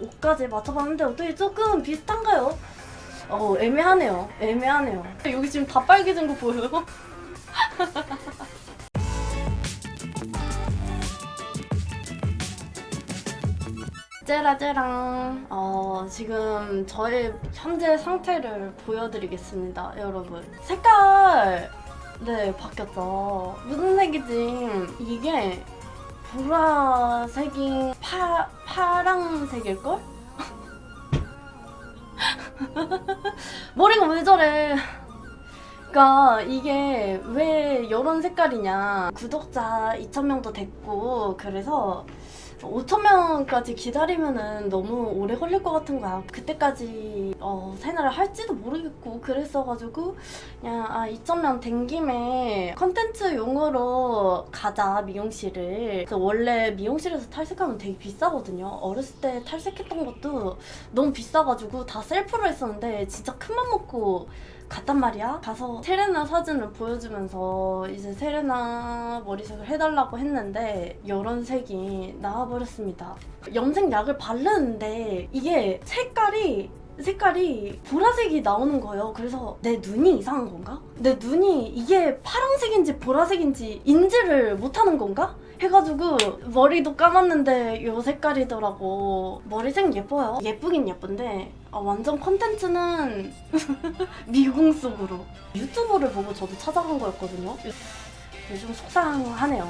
옷까지 맞춰봤는데 어떻게 조금 비슷한가요? 어 애매하네요. 애매하네요. 여기 지금 다 빨개진 거 보여요? 짜라짜랑 어 지금 저의 현재 상태를 보여드리겠습니다 여러분 색깔 네 바뀌었죠 무슨 색이지 이게 보라색이 파 파랑색일걸? 머리가 왜 저래 그러니까 이게 왜 이런 색깔이냐 구독자 2,000명도 됐고 그래서 5,000명까지 기다리면은 너무 오래 걸릴 것 같은 거야. 그때까지 어, 생활을 할지도 모르겠고 그랬어가지고 그냥 아 2,000명 된 김에 컨텐츠 용으로 가자 미용실을. 그래서 원래 미용실에서 탈색하면 되게 비싸거든요. 어렸을 때 탈색했던 것도 너무 비싸가지고 다 셀프로 했었는데 진짜 큰 맘 먹고 갔단 말이야. 가서 세레나 사진을 보여주면서 이제 세레나 머리색을 해달라고 했는데 이런 색이 나와버렸습니다. 염색 약을 바르는데 이게 색깔이 색깔이 보라색이 나오는 거예요. 그래서 내 눈이 이상한 건가? 내 눈이 이게 파란색인지 보라색인지 인지를 못하는 건가? 해가지고 머리도 감았는데 요 색깔이더라고. 머리색 예뻐요. 예쁘긴 예쁜데 아, 완전 컨텐츠는 미궁 속으로 유튜브를 보고 저도 찾아간 거였거든요. 요즘 속상하네요.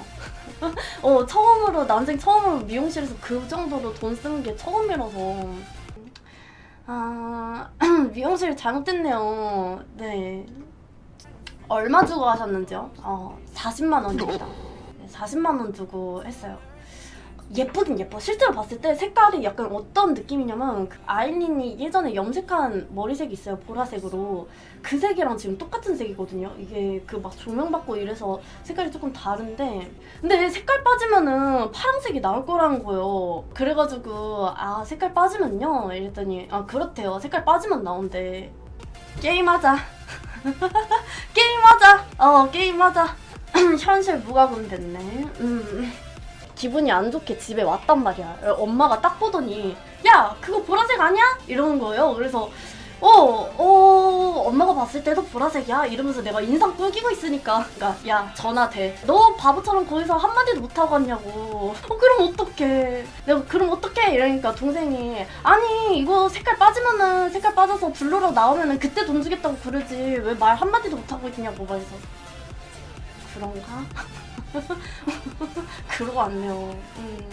어 처음으로 난생 처음으로 미용실에서 그 정도로 돈 쓰는 게 처음이라서 아 미용실 잘못됐네요. 네 얼마 주고 하셨는지요? 어 40만 원입니다. 네, 40만 원 주고 했어요. 예쁘긴 예뻐. 실제로 봤을 때 색깔이 약간 어떤 느낌이냐면 그 아일린이 예전에 염색한 머리색이 있어요. 보라색으로. 그 색이랑 지금 똑같은 색이거든요. 이게 그 막 조명 받고 이래서 색깔이 조금 다른데 근데 색깔 빠지면은 파란색이 나올 거라는 거예요. 그래가지고 아 색깔 빠지면요 이랬더니 아 그렇대요. 색깔 빠지면 나온대. 게임하자. 게임하자. 어 게임하자. 현실 무과금 됐네. 음. 기분이 안 좋게 집에 왔단 말이야. 엄마가 딱 보더니 야 그거 보라색 아니야? 이러는 거예요. 그래서 어, 어, 엄마가 봤을 때도 보라색이야? 이러면서 내가 인상 꾸기고 있으니까. 그니까, 야, 전화 돼. 너 바보처럼 거기서 한마디도 못하고 왔냐고. 어, 그럼 어떡해. 내가, 그럼 어떡해? 이러니까 동생이, 아니, 이거 색깔 빠지면은, 색깔 빠져서 블루로 나오면은 그때 돈 주겠다고 그러지. 왜 말 한마디도 못하고 있냐고. 막 해서. 그런가? 그러고 왔네요. 음.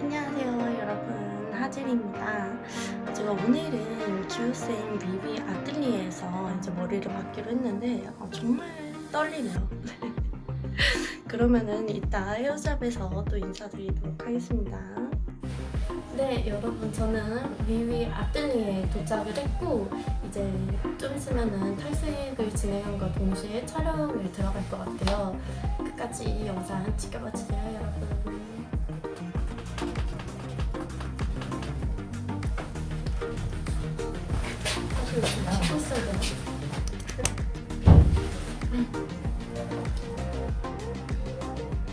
안녕하세요 여러분 하진입니다 제가 오늘은 기우쌤 미비 아틀리에에서 이제 머리를 받기로 했는데 어, 정말 떨리네요 그러면은 이따 헤어샵에서 또 인사드리도록 하겠습니다 네 여러분 저는 미위 아틀리에 도착을 했고 이제 좀 있으면은 탈색을 진행함과 동시에 촬영을 들어갈 것 같아요 끝까지 이 영상 지켜봐 주세요 여러분?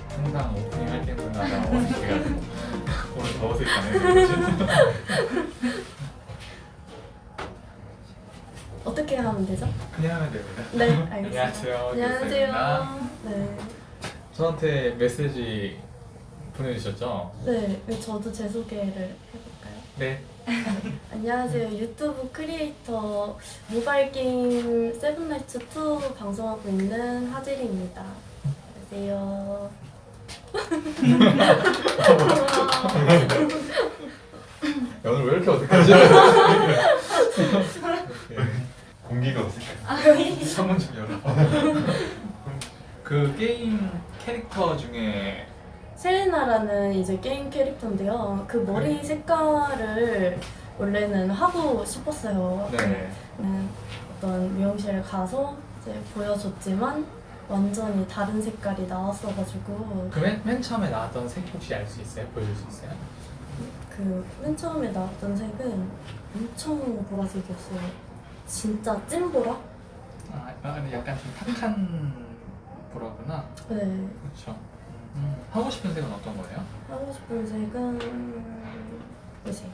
항상 오프닝 할 때마다 어색해가지고 오늘 더 어색하네. 어떻게 하면 되죠? 그냥 하면 됩니다. 네 알겠습니다 안녕하세요. 안녕하세요 네. 저한테 메시지 보내주셨죠? 네, 저도 제 소개를 해볼까요? 네. 안녕하세요. 유튜브 크리에이터 모바일 게임 세븐나이츠 2 방송하고 있는 하젤입니다. 안녕하세요. 야, 오늘 왜 이렇게 어색하지? 공기가 어색해. 창문 좀 열어. 그 게임 캐릭터 중에 셀레나라는 이제 게임 캐릭터인데요. 그 머리 색깔을 원래는 하고 싶었어요. 네. 네, 어떤 미용실에 가서 이제 보여줬지만 완전히 다른 색깔이 나왔어가지고 그맨 맨 처음에 나왔던 색 혹시 알 수 있어요? 보여줄 수 있어요? 그 맨 처음에 나왔던 색은 엄청 보라색이었어요. 진짜 찐 보라? 약간 좀 탁한 브라구나. 네. 그렇죠. 음, 하고 싶은 색은 어떤 거예요? 하고 싶은 색은 이 색.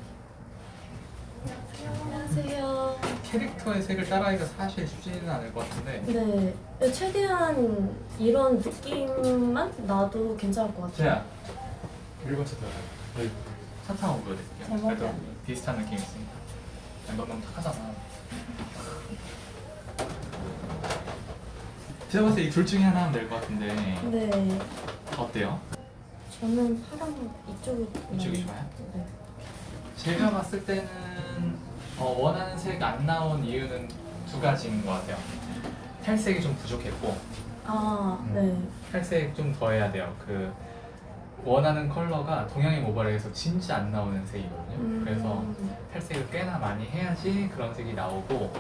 안녕하세요. 캐릭터의 색을 따라하기가 사실 쉽지는 않을 것 같은데. 네. 최대한 이런 느낌만 나도 괜찮을 것 같아요. 제야 1번 차 들어가요. 저희 차 타고 보여드릴게요. 잘 그래도 먹어요. 비슷한 느낌이 있으니까. 아니, 넌 너무 탁하잖아. 제가 봤을 때 이 둘 중에 하나 하면 될 것 같은데 네. 어때요? 저는 파랑 이쪽이 이쪽이 좋아요? 네. 제가 봤을 때는 어, 원하는 색 안 나온 이유는 두 가지인 것 같아요. 탈색이 좀 부족했고 아, 음. 네. 탈색 좀 더 해야 돼요. 그 원하는 컬러가 동양의 모발에서 진짜 안 나오는 색이거든요. 음. 그래서 탈색을 꽤나 많이 해야지 그런 색이 나오고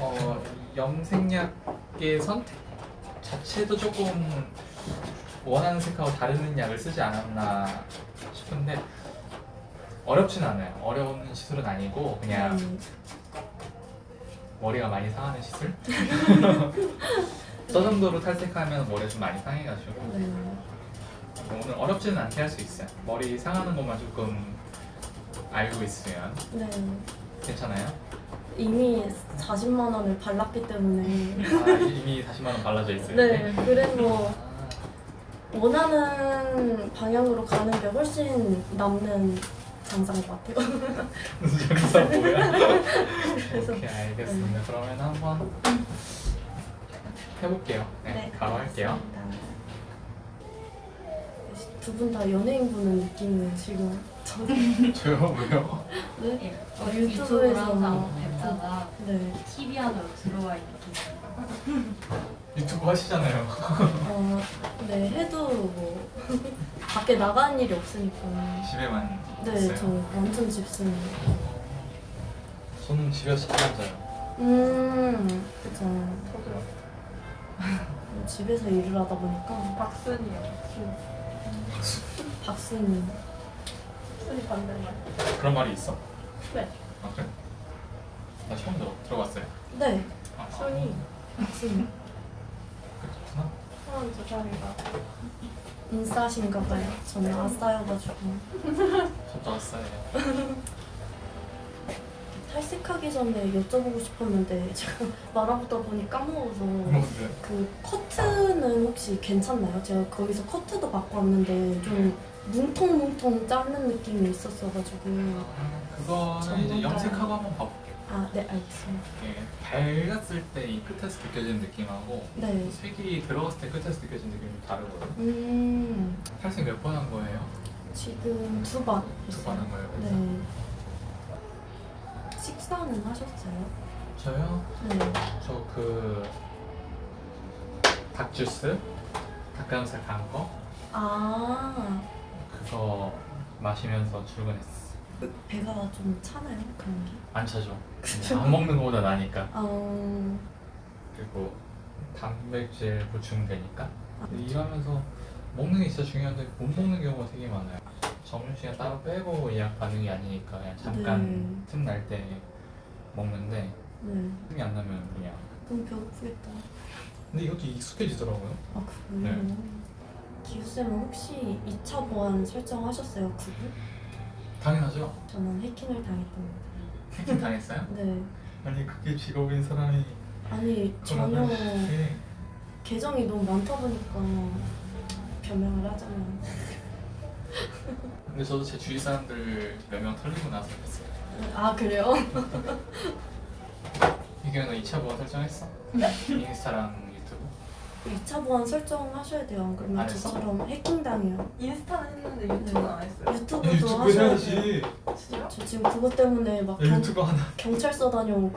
어, 염색약의 선택 자체도 조금 원하는 색하고 다른 약을 쓰지 않았나 싶은데 어렵진 않아요. 어려운 시술은 아니고 그냥 네. 머리가 많이 상하는 시술? 저 정도로 탈색하면 머리가 좀 많이 상해가지고 네. 오늘 어렵지는 않게 할 수 있어요. 머리 상하는 것만 조금 알고 있으면 네. 괜찮아요? 이미 40만 원을 발랐기 때문에 아, 이미 40만 원 발라져 있어요. 네. 그래서 아, 원하는 방향으로 가는 게 훨씬 남는 장사인 것 같아요. 장사 뭐야? 그래서 오케이 알겠습니다. 그러면 한번 해볼게요. 네, 바로 할게요. 두 분 다 연예인 보는 느낌이에요 지금. 저 저요 왜요? 네? 예, 아, 어, 유튜브에서 유튜브에서 항상 뭐- 네. TV 안으로 들어와 있는 유튜브 하시잖아요. 어, 네 해도 뭐 밖에 나가는 일이 없으니까. 집에만 네, 있어요. 저 완전 집순이. 저는 집에서 잠안 자요. 음, 그쵸. 저도요. 집에서 일을 하다 보니까 박순이요. 박순이. 순이 반대말. 그런 말이 있어? 네. 아 그래? 나 처음 들어 들어봤어요. 네, 아, 순이 서른 두 살인가. 인싸신가 봐요. 저는 아싸여가지고. 저도 왔어요. 탈색하기 전에 여쭤보고 싶었는데 제가 말하다 보니 까먹어서 뭐지? 그 커트는 혹시 괜찮나요? 제가 거기서 커트도 받고 왔는데 좀 뭉텅뭉텅 자르는 느낌이 있었어가지고 그거는 이제 전문가. 염색하고 한번 봐볼게요. 아 네 알겠습니다 이게 밝았을 때 이 끝에서 느껴지는 느낌하고 네 색이 들어갔을 때 끝에서 느껴지는 느낌이 좀 다르거든요. 음, 탈색 몇 번 한 거예요? 지금 두 번 두 번한 거예요. 그래서? 네 식사는 하셨어요? 저요? 네 저 그 닭주스, 닭가슴살 간 거, 아, 그거 마시면서 출근했어. 그 배가 좀 차나요? 그런 게? 안 차죠. 안 먹는 거보다 나니까. 아, 음, 그리고 단백질 보충되니까. 근데 일하면서 먹는 게 진짜 중요한데 못 먹는 경우가 되게 많아요. 점심시간 따로 빼고 예약 반응이 아니니까 그냥 잠깐 틈 날 때 먹는데 네 틈이 안 나면 그냥. 너무 배고프겠다 근데 이것도 익숙해지더라고요. 아 그래요? 네. 기우쌤은 혹시 2차 보안 설정하셨어요? 구글? 당연하죠. 저는 해킹을 당했답니다 해킹 당했어요? 네 아니 그게 직업인 사람이 아니 전혀 그러면 네. 계정이 너무 많다 보니까 변명을 하자면 근데 저도 제 주위 사람들 몇 명 털리고 나서 그랬어요. 아 그래요? 이경은 2차 보안 설정했어? 네. 인스타랑? 2차 보안 설정하셔야 돼요 안 그러면 안 했어? 저처럼 해킹 당해요 인스타는 했는데 유튜브는 안 했어요. 유튜브도 하셔야 돼요 진짜요? 저 지금 그것 때문에 막 야, 경, 유튜브 하나. 경찰서 다녀오고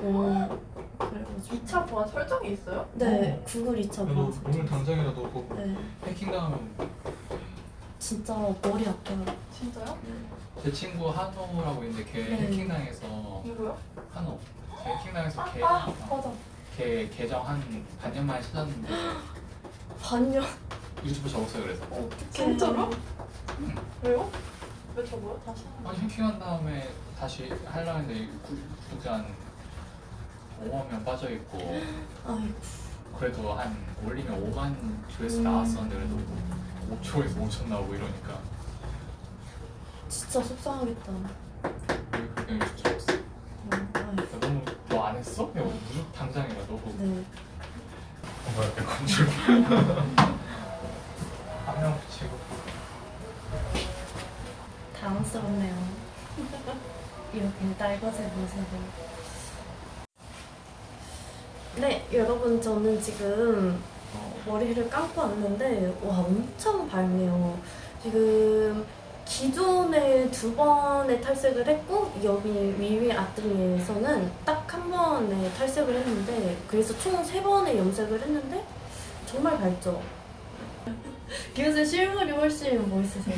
그래가지고 2차 보안 설정이 있어요? 네 구글 2차 너 보안 오늘 설정 당장이라도 뭐네 해킹 당하면 진짜 머리 아파요 진짜요? 제 친구 한호라고 있는데 걔 네. 해킹 당해서 누구요? 한호. 걔 해킹 당해서 걔, 아 어, 맞아. 걔 계정 한 반년 만에 찾았는데 반년 유튜브 접었어요 그래서. 어떻게 진짜로? 왜요? 왜 저거요? 다시 하는 아니 해킹한 다음에 다시 하려고 했는데 구- 구독자 한 5만 명 빠져 있고 아이고 그래도 한 올리면 5만 조회수 음. 나왔었는데 그래도 5초에서 5천 나오고 이러니까 진짜 속상하겠다. 왜 그렇게 족스러 네. 뭔가 이렇게 건줄 화면 붙이고 당황스럽네요. 이렇게 딸것의 모습을. 네, 여러분 저는 지금 어, 머리를 감고 왔는데 와 엄청 밝네요. 지금 기존에 두 번의 탈색을 했고 여기 위위 아뜨미에서는 딱 한 번의 탈색을 했는데 그래서 총 세 번의 염색을 했는데 정말 밝죠. 비웃을 실물이 훨씬 멋있으세요.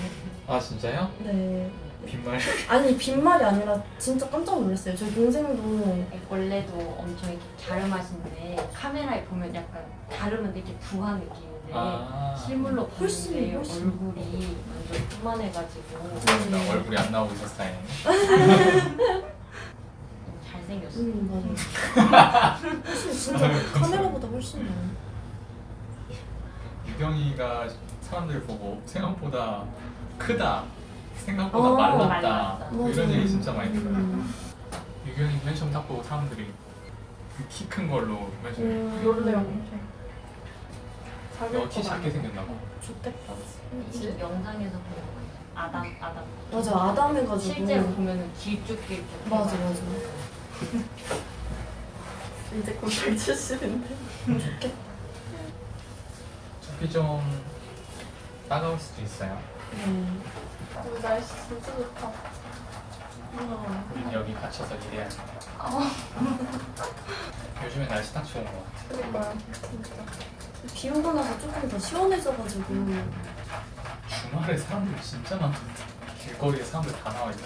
아 진짜요? 네. 빈말 아니 빈말이 아니라 진짜 깜짝 놀랐어요. 저희 동생도 원래도 엄청 이렇게 갸름하신데 카메라에 보면 약간 갸름한데 이렇게 부한 느낌 인데 아 실물로 훨씬, 훨씬. 얼굴이 완전 풍만해가지고 나 네. 얼굴이 안 나오고 있었어요 잘생겼어. 음 맞아요. 훨씬 진짜 카메라보다 훨씬 나아요. 유경이가 사람들 보고 생각보다 크다 생각보다 어, 말랐다 말랐다. 뭐 이런 얘기 진짜 많이 들어요 음. 유경이 맨 처음 딱 보고 사람들이 키 큰 걸로 맨 처음 음. 놀래요 자기 너키 작게 생겼나 봐 좋겠다. 이 영상에서 보는 거. 아담 아담. 맞아 아담 해가지고. 실제로 보면은 길쭉길쭉. 맞아 맞아. 이제 곧 발치시는데 좋겠다. 저기 좀 따가울 수도 있어요 네. 오늘 날씨 진짜 좋다 우와. 우린 여기 갇혀서 일해야 돼 어. 요즘에 날씨 딱 좋은 것 같아 그러니까요 진짜 비 오고 나서 조금 더 시원해져가지고. 주말에 사람들 진짜 많던데 길거리에 사람들 다 나와 있어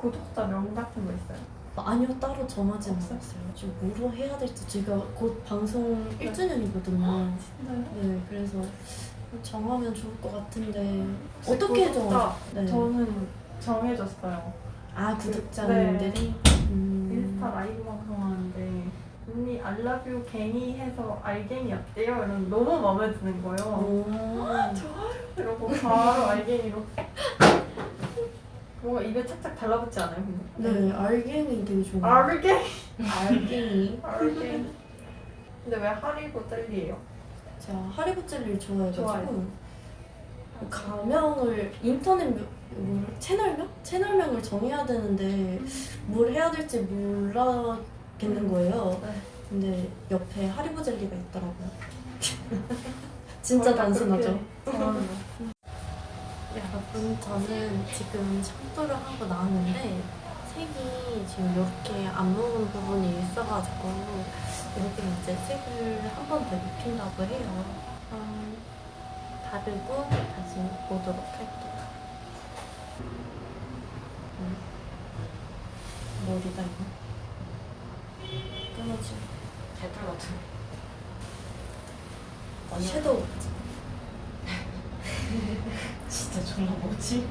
구독자 명 같은 거 있어요? 아니요 따로 정하지 않았어요. 지금 뭐로 해야 될지 제가 곧 방송 1주년이거든요. 진짜요? 네, 그래서 정하면 좋을 것 같은데 어떻게 정하죠? 네. 저는 정해졌어요 아 구독자님들이 음. 인스타 라이브 방송하는데 언니 알라뷰 갱이 해서 알갱이 어때요? 이런 너무 마음에 드는 거예요 오. 이러고 바로 알갱이로 뭔가 입에 착착 달라붙지 않아요? 근데? 네, 알갱이 되게 좋아요. 알갱이 알갱이. 알갱이 근데 왜 하리보 젤리예요? 제가 하리보 젤리를 좋아해가지고 좋아요. 가명을 인터넷 명- 뭐, 채널명? 채널명을 정해야 되는데 뭘 해야 될지 몰라겠는 거예요. 네. 근데 옆에 하리보 젤리가 있더라고요. 진짜 단순하죠. 그렇게 정하는 거. 여러분 저는 지금 샴푸를 하고 나왔는데 색이 지금 이렇게 안 먹은 부분이 있어가지고 이렇게 이제 색을 한 번 더 입힌다고 해요. 음, 바르고 다시 보도록 할게요. 음. 머리다 이거. 끊어지. 배틀 같은. 어, 섀도우. 진짜 정말 뭐지?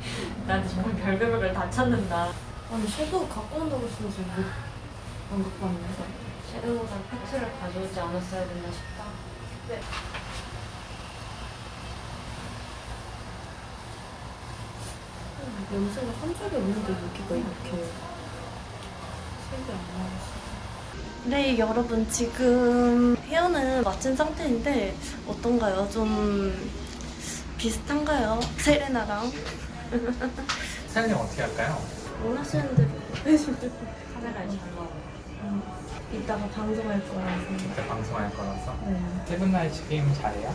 나한테 정말 별별 걸 다 찾는다. 아니 섀도우 갖고 온다고 했으면서 못, 안 갖고 왔네. 섀도우가 패트를 가져오지 않았어야 됐나 싶다. 염색을 한 적이 없는데 여기가 이렇게 색이 안 나왔어. 네, 여러분 지금 헤어는 마친 상태인데 어떤가요? 좀 비슷한가요? 세레나랑 사장님 어떻게 할까요? 원하시는 대로 해주세요. 카메라에 잘 나오고. 이따가 방송할 거라서. 그때 방송할 거라서 네, 세븐나이츠 게임 잘해요?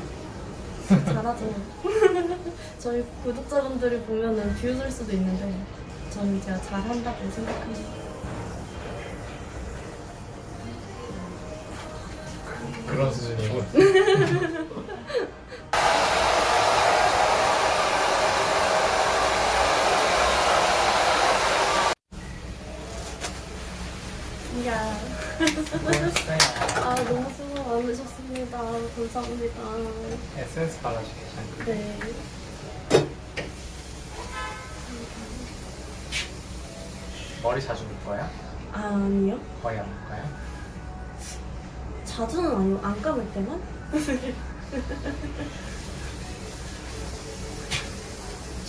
잘하죠. 저희 구독자분들이 보면은 비웃을 수도 있는데 저는 제가 잘한다고 생각합니다. 그런 수준이고. 수고했어요 아 너무 수고 많으셨습니다. 감사합니다. 에센스 발라줄게 잘 네. 머리 자주 볼 거야? 아니요. 거의 안? 자주는 아니고 안 감을 때만?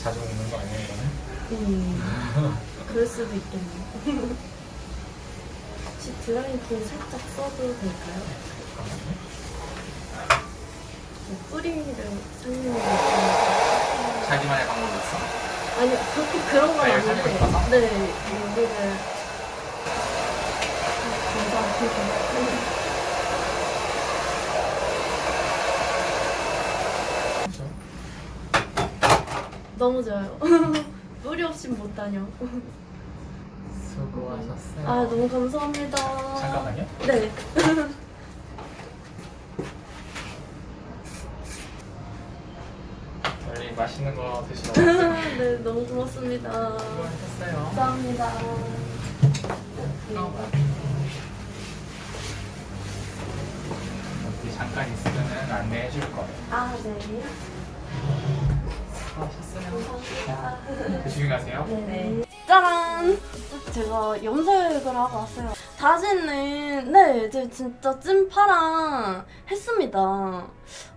자주 먹는 거 아니에요 이거는? 음, 그럴 수도 있겠네. 혹시 드라이기 살짝 써도 될까요? 잠깐만요. 네, 뿌리를 살리는 거 있어요. 자기만의 방법이 있어? 아니, 그렇게 그런 건 아, 살리고 아닌데. 싶어서? 네, 여기를. 감사합니다. 그렇죠. 너무 좋아요. 뿌리 없이 못 다녀. 수고하셨어요. 아, 너무 감사합니다. 잠깐만요. 네. 빨리 맛있는 거 드시러 오세요. 네, 너무 고맙습니다. 수고하셨어요. 감사합니다. 여기 잠깐 있으면 안내해 줄 거예요. 아, 네. 감사합니다. 조심히 가세요. 네. 짜란! 제가 염색을 하고 왔어요. 다시는, 네, 이제 진짜 찐파랑 했습니다.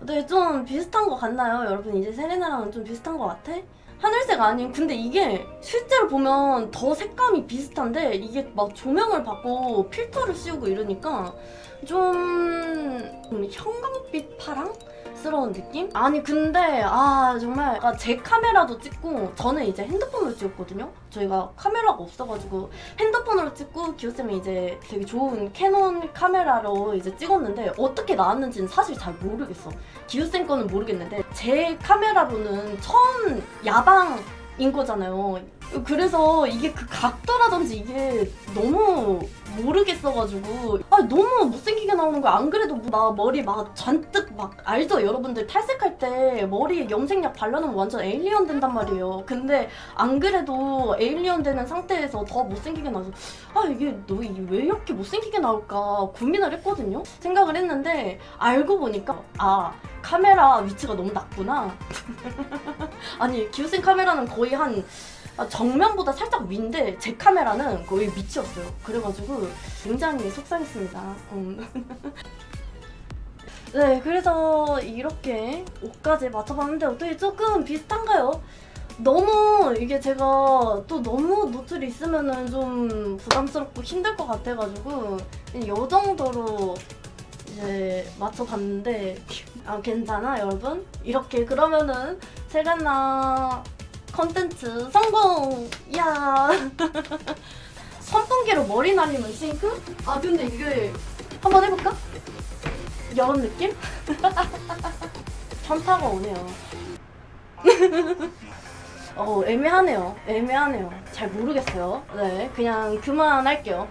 네, 좀 비슷한 것 같나요? 여러분, 이제 세레나랑은 좀 비슷한 것 같아? 하늘색 아니에요. 근데 이게 실제로 보면 더 색감이 비슷한데 이게 막 조명을 받고 필터를 씌우고 이러니까 좀, 좀 형광빛 파랑? 스러운 느낌? 아니 근데 아 정말. 아까 제 카메라도 찍고 저는 이제 핸드폰으로 찍었거든요? 저희가 카메라가 없어가지고 핸드폰으로 찍고 기호쌤이 이제 되게 좋은 캐논 카메라로 이제 찍었는데 어떻게 나왔는지는 사실 잘 모르겠어. 기호쌤 거는 모르겠는데 제 카메라로는 처음 야방 인 거잖아요 그래서 이게 그 각도라든지 이게 너무 모르겠어가지고. 아 너무 못생기게 나오는 거야. 안 그래도 나 머리 막 잔뜩 막 알죠? 여러분들 탈색할 때 머리에 염색약 발라놓으면 완전 에일리언 된단 말이에요. 근데 안 그래도 에일리언 되는 상태에서 더 못생기게 나서 아 이게 너 왜 이렇게 못생기게 나올까 고민을 했거든요. 생각을 했는데 알고 보니까 아 카메라 위치가 너무 낮구나. 아니 기우생 카메라는 거의 한 아, 정면보다 살짝 위인데 제 카메라는 거의 밑이었어요. 그래가지고 굉장히 속상했습니다. 음. 네, 그래서 이렇게 옷까지 맞춰봤는데 어떻게 조금 비슷한가요? 너무 이게 제가 또 너무 노출이 있으면은 좀 부담스럽고 힘들 것 같아가지고 이 정도로 이제 맞춰봤는데 아 괜찮아 여러분? 이렇게 그러면은 세레나 컨텐츠 성공! 야 선풍기로 머리 날리면 싱크? 아 근데 이게 한번 해볼까? 이런 느낌? 현타가 오네요 어 애매하네요 애매하네요 잘 모르겠어요 네 그냥 그만할게요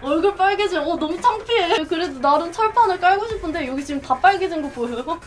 얼굴 빨개져 어 너무 창피해 그래도 나름 철판을 깔고 싶은데 여기 지금 다 빨개진 거 보여요?